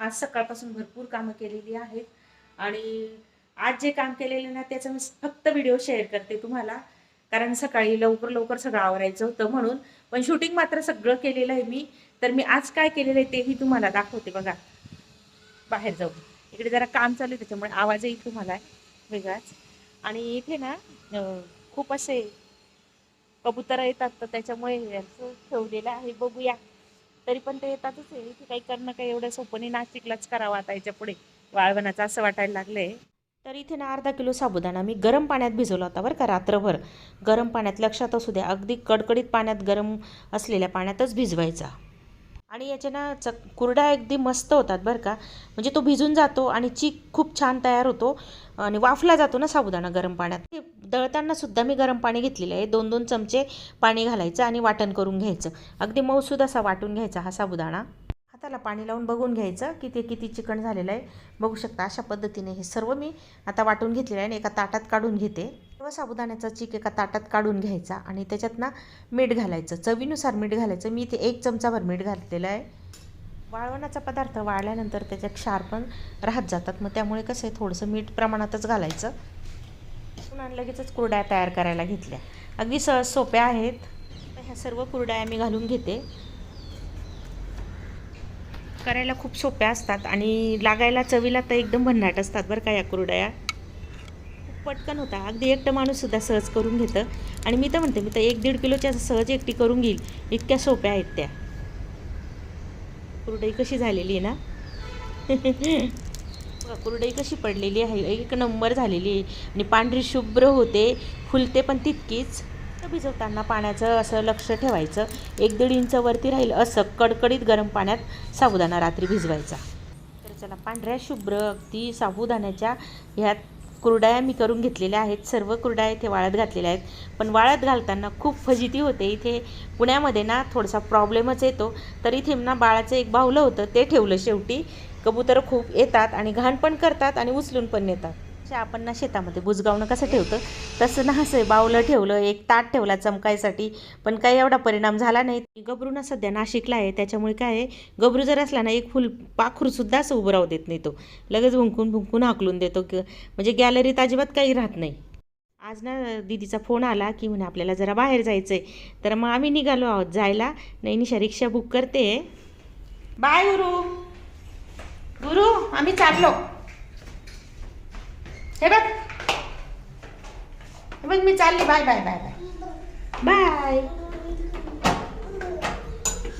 आज सकाळपासून भरपूर कामं केलेली आहेत. आणि आज जे काम केलेलं ना त्याचा मी फक्त व्हिडिओ शेअर करते तुम्हाला. कारण सकाळी लवकर लवकर सगळं आवरायचं होतं म्हणून. पण शूटिंग मात्र सगळं केलेलं आहे मी. तर मी आज काय केलेलं आहे तेही तुम्हाला दाखवते बघा. बाहेर जाऊ इकडे जरा काम चालू आहे त्याच्यामुळे आवाज येईल तुम्हाला वेगळाच. आणि इथे ना खूप असे कबुतरं येतात तर त्याच्यामुळे ठेवलेलं आहे. बघूया. तरी पण ते येतातच आहे. की काही करणं काही एवढं सोपं नाही. नाशिकलाच करावं आता याच्यापुढे. वाळवणाचं असं वाटायला लागलंय. तर इथे ना अर्धा किलो साबुदाणा मी गरम पाण्यात भिजवला होता बरं का रात्रभर. गरम पाण्यात लक्षात असू द्या. अगदी कडकडीत पाण्यात गरम असलेल्या पाण्यातच भिजवायचा. आणि याच्या ना चक कुरडा अगदी मस्त होतात बरं का. म्हणजे तो भिजून जातो आणि चीक खूप छान तयार होतो आणि वाफला जातो ना साबुदाणा गरम पाण्यात. ते दळताना सुद्धा मी गरम पाणी घेतलेलं आहे. दोन दोन चमचे पाणी घालायचं आणि वाटण करून घ्यायचं. अगदी मौसूद असा वाटून घ्यायचा हा साबुदाणा. हाताला पाणी लावून बघून घ्यायचं की ते किती चिकन झालेलं आहे. बघू शकता अशा पद्धतीने हे सर्व मी आता वाटून घेतलेलं आहे आणि एका ताटात काढून घेते. सर्व साबुदाण्याचा चीक एका ताटात काढून घ्यायचा आणि त्याच्यात ना मीठ घालायचं. चवीनुसार मीठ घालायचं. मी इथे एक चमचाभर मीठ घातलेलं आहे. वाळवणाचा पदार्थ वाळल्यानंतर त्याच्यात क्षार पण राहत जातात. मग त्यामुळे कसं आहे थोडंसं मीठ प्रमाणातच घालायचं. पुन्हा लगेचच कुरड्या तयार करायला घेतल्या. अगदी सहज सोप्या आहेत. तर ह्या सर्व कुरड्या मी घालून घेते. करायला खूप सोप्या असतात आणि लागायला चवीला तर एकदम भन्नाट असतात बरं का या कुरड्या. पटकन होता. अगदी एकटं माणूससुद्धा सहज करून घेतं. आणि मी तर म्हणते मी तर एक दीड किलोच्या सहज एकटी करून घेईल. इतक्या सोप्या आहेत त्या. कुरडई कशी झालेली आहे ना? कुरडई कशी पडलेली आहे. एक नंबर झालेली आहे. आणि पांढरी शुभ्र होते. फुलते पण तितकीच. तर भिजवताना पाण्याचं असं लक्ष ठेवायचं. एक दीड इंच वरती राहील असं कडकडीत गरम पाण्यात साबुदाणा रात्री भिजवायचा. तर चला पांढऱ्या शुभ्र अगदी साबुदाण्याच्या ह्यात कुरडाया मी करून घेतलेल्या आहेत. सर्व कुरडाया इथे वाळत घातलेल्या आहेत. पण वाळत घालताना खूप फजिती होते. इथे पुण्यामध्ये ना थोडासा प्रॉब्लेमच येतो. तर इथे ना बाळाचं एक बाहुलं होतं. ते ठेवलं शेवटी. कबूतर खूप येतात आणि घाण पण करतात आणि उचलून पण नेतात. जे आपण ना शेतामध्ये बुजगावणं कसं ठेवतं? तसं ना असं बावलं ठेवलं एक ताट ठेवला चमकायसाठी. पण काही एवढा परिणाम झाला नाही. गबरू ना सध्या नाशिकला आहे. त्याच्यामुळे काय आहे? गबरू जर असला ना एक फुल पाखरूसुद्धा असं उभं राहू देत नाही तो. लगेच भुंकून भुंकून हाकलून देतो की म्हणजे गॅलरीत अजिबात काही राहत नाही. आज ना दीदीचा फोन आला की म्हणे आपल्याला जरा बाहेर जायचं आहे तर मग आम्ही निघालो आहोत जायला. नाही निशा रिक्षा बुक करते. बाय गुरु. गुरु आम्ही चाललो. हे बघ. हे बघ मी चालली. Bye bye bye bye. Bye.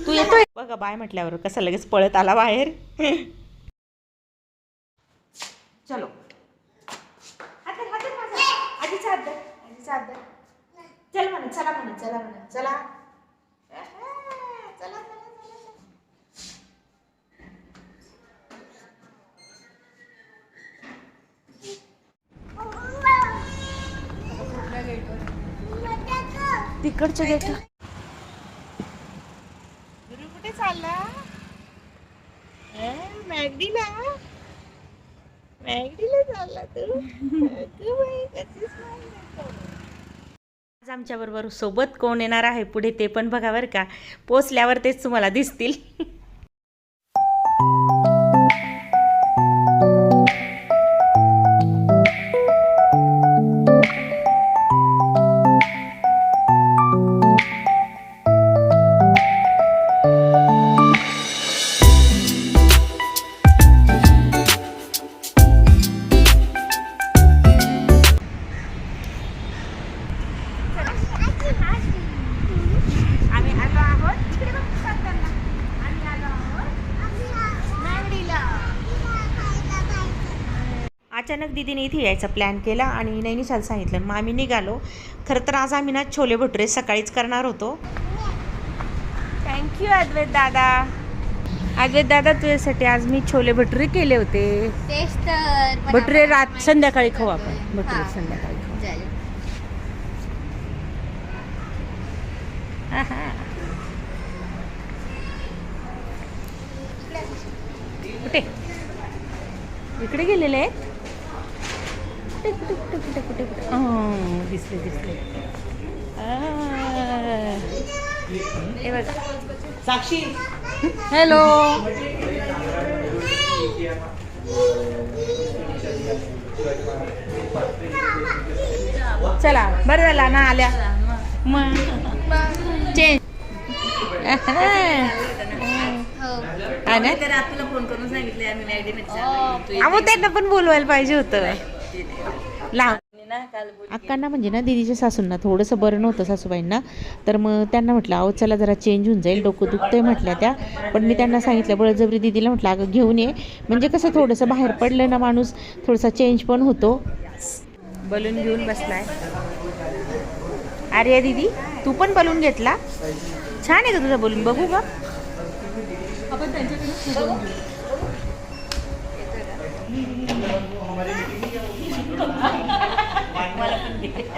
तू येतोय? बघा बाय म्हटल्यावर कसं लगेच पळत आला बाहेर. चलो. चल म्हणा चला म्हणा चला म्हणा चला आहा, चला चला चला चला. तिकडच्या गेट गुरु कुठे चालला? मॅगडीला? मॅगडीला चालला तू. आज आमच्या बरोबर सोबत कोण येणार आहे पुढे ते पण बघा बरं का. पोचल्यावर तेच तुम्हाला दिसतील. अचानक दीदीने इथे यायचा प्लॅन केला आणि नैनिशाला सांगितलं मग आम्ही निघालो. खरं तर आज आम्ही ना छोले भटुरे सकाळीच करणार होतो. थँक्यू अद्वैत दादा. अद्वैत दादा तुझ्यासाठी आज मी छोले भटुरे केले होते. भटुरे रात संध्याकाळी खाऊ. आपण. भटुरे. संध्याकाळी खाऊ. कुठे? इकडे गेलेले आहेत? कुठे कुठे कुठे कुठे कुठे कुठे दिसले दिसले हे बघ साक्षी हॅलो चला बरं झाला ना आल्या मग चेंज त्यांना पण बोलवायला पाहिजे होत लाव अक्कांना म्हणजे ना दिदीच्या सासूंना थोडंसं बरं नव्हतं सासूबाईंना. तर मग त्यांना म्हटलं अहो चला जरा चेंज होऊन जाईल डोकं दुखतंय म्हटल्या त्या. पण मी त्यांना सांगितलं बळजबरी दिदीला म्हटलं अगं घेऊन ये. म्हणजे कसं थोडंसं बाहेर पडलं ना माणूस थोडासा चेंज पण होतो. बलून घेऊन बसलाय. अरे दीदी तू पण बलून घेतला? छान आहे का तुझा बलून? बघू का मला पण घेते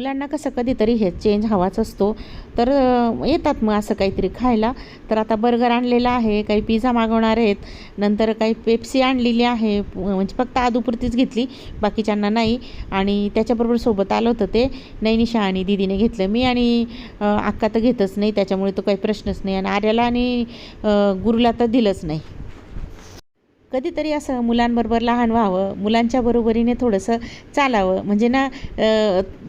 मुलांना कसं कधीतरी हे चेंज हवाच असतो. तर येतात मग असं काहीतरी खायला. तर आता बर्गर आणलेला आहे काही पिझ्झा मागवणार आहेत. नंतर काही पेप्सी आणलेली आहे. म्हणजे फक्त आदूपुरतीच घेतली बाकीच्यांना नाही. आणि त्याच्याबरोबर सोबत आलं होतं ते नैनिशा आणि दिदीने घेतलं. मी आणि अक्का तर घेतच नाही. त्याच्यामुळे तो काही प्रश्नच नाही. आणि आर्याला आणि गुरुला तर दिलंच नाही. कधीतरी असं मुलांबरोबर लहान व्हावं मुलांच्या बरोबरीने थोडंसं चालावं. म्हणजे ना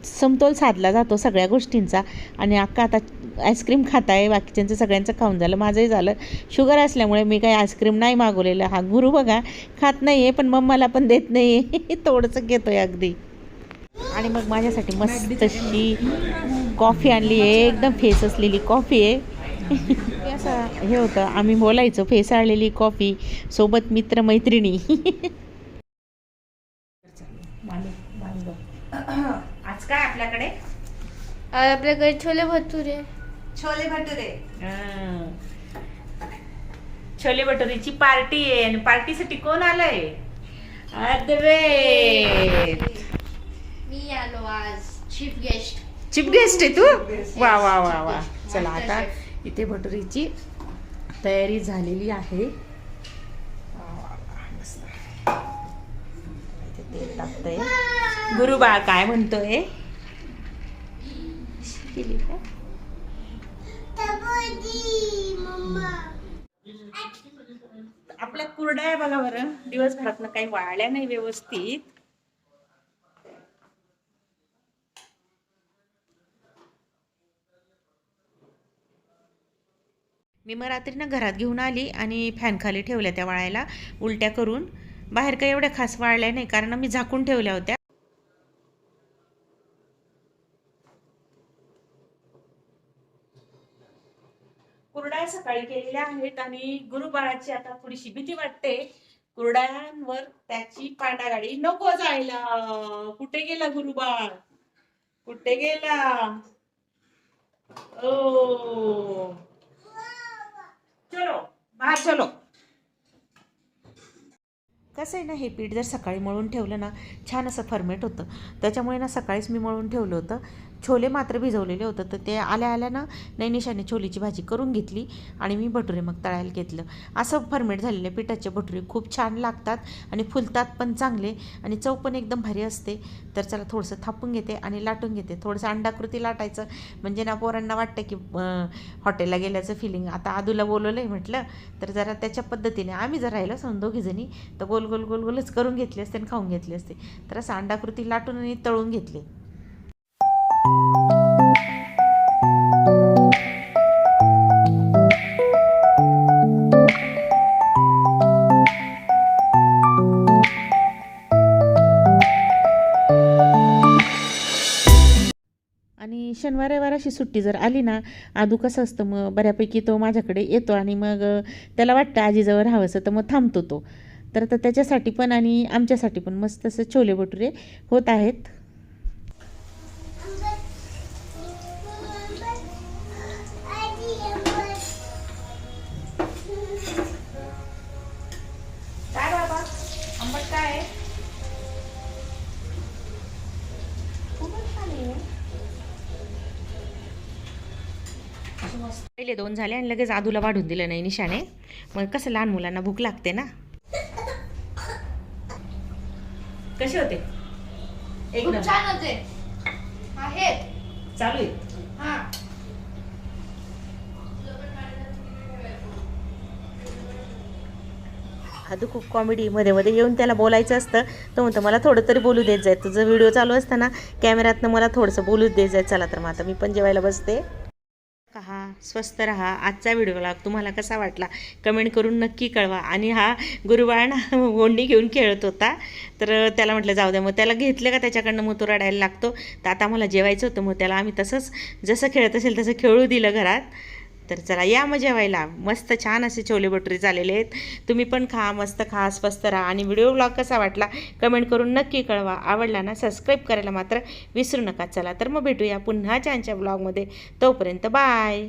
समतोल साधला जातो सगळ्या गोष्टींचा. आणि अक्का आता आईस्क्रीम खात आहे बाकीच्यांचं सगळ्यांचं खाऊन झालं माझंही झालं. शुगर असल्यामुळे मी काही आईस्क्रीम नाही मागवलेलं. हा गुरु बघा खात नाही आहे पण मम्माला पण देत नाही आहे थोडंसं घेतो आहे अगदी. आणि मग माझ्यासाठी मस्त अशी कॉफी आणली आहे. एकदम फेस असलेली कॉफी आहे. हे असं हे होतं. आम्ही बोलायचो फेसाळलेली कॉफी सोबत मित्र मैत्रिणी आज काय आपल्याकडे? आपल्याकडे छोले भटुरे. छोले भटुरे. छोले भटुरीची पार्टी आहे. आणि पार्टीसाठी कोण आलंय? अद्वैत. मी आलो आज. चीफ गेस्ट चीफ गेस्ट आहे तू? वा वा वा वा. चला आता. इथे भटुरीची तयारी झालेली आहे. तेल टाकतंय. गुरुबा काय म्हणतोय? केली का? आपल्या कुरड्या आहे बघा बरं. दिवसभरातनं काही वाळल्या नाही व्यवस्थित. मी मग रात्री ना घरात घेऊन आली आणि फॅन खाली ठेवल्या त्या वाळायला उलट्या करून. बाहेर काही एवढ्या खास वाळल्या नाही कारण मी झाकून ठेवल्या होत्या. कुरडाळ सकाळी केलेल्या आहेत आणि गुरुबाळाची आता थोडीशी भीती वाटते. कुरडाळांवर त्याची पांढरा गाडी नको जायला. कुठे गेला गुरुबाळ? कुठे गेला? ओ. चलो बाहेर चलो. कसं आहे ना हे पीठ जर सकाळी मळून ठेवलं ना छान असं फर्मेट होतं. त्याच्यामुळे ना सकाळीच मी मळून ठेवलं होतं. छोले मात्र भिजवलेले होतं तर ते आल्या आल्या ना नैनिशाने छोलीची भाजी करून घेतली आणि मी भटुरे मग तळायला घेतलं. असं फर्मेट झालेले पिठाचे भटुरे खूप छान लागतात आणि फुलतात पण चांगले आणि चव पण एकदम भारी असते. तर चला थोडंसं थापून घेते आणि लाटून घेते. थोडंसं अंडाकृती लाटायचं म्हणजे ना पोरांना वाटतं की हॉटेलला गेल्याचं फिलिंग आता आदूला बोलवलं आहे म्हटलं तर जरा त्याच्या पद्धतीने. आम्ही जर राहिलो असं दोघीजणी तर गोल गोल गोल गोलच करून घेतले असते आणि खाऊन घेतले असते. तर असं अंडाकृती लाटून आणि तळून घेतले. आणि शनिवार रविवार अशी सुट्टी जर आली ना आदू कसं असतं मग बऱ्यापैकी तो माझ्याकडे येतो आणि मग त्याला वाटतं आजीजवळ राहावंसं तर मग थांबतो तो. तर त्याच्यासाठी पण आणि आमच्यासाठी पण मस्त असं छोले भटुरे होत आहेत. पहिले दोन झाले आणि लगेच आदूला वाढून दिलं नाही निशाने. मग कसं लहान मुलांना भूक लागते ना? कसे होते? एक खूप छान होते. आहेत. चालू आहे. हा. खूप कॉमेडी मध्ये मध्ये येऊन त्याला बोलायचं असतं. तो म्हणतो मला थोडं तरी बोलू देत जाय. तुझं व्हिडिओ चालू असताना कॅमेऱ्यातनं मला थोडंसं बोलू देत जाय. चला तर मग आता मी पण जेवायला बसते. कहा स्वस्त रहा. आजचा व्हिडिओ तुम्हाला कसा वाटला? कमेंट करून नक्की कळवा. आणि हा गुरुबाळ ना घेऊन खेळत होता. तर त्याला म्हटलं जाऊ द्या. मग त्याला घेतलं का? त्याच्याकडनं मग तो रडायला लागतो. तर आता मला जेवायचं होतं. मग त्याला आम्ही तसंच जसं खेळत असेल तसं खेळू दिलं घरात. तर चला या मग जेवायला. मस्त छान असे छोले भटुरे झालेले आहेत. तुम्ही पण खा मस्त खा स्वस्त राहा. आणि व्हिडिओ ब्लॉग कसा वाटला कमेंट करून नक्की कळवा. आवडला ना सबस्क्राईब करायला मात्र विसरू नका. चला तर मग भेटूया पुन्हा छानच्या ब्लॉगमध्ये. तोपर्यंत बाय!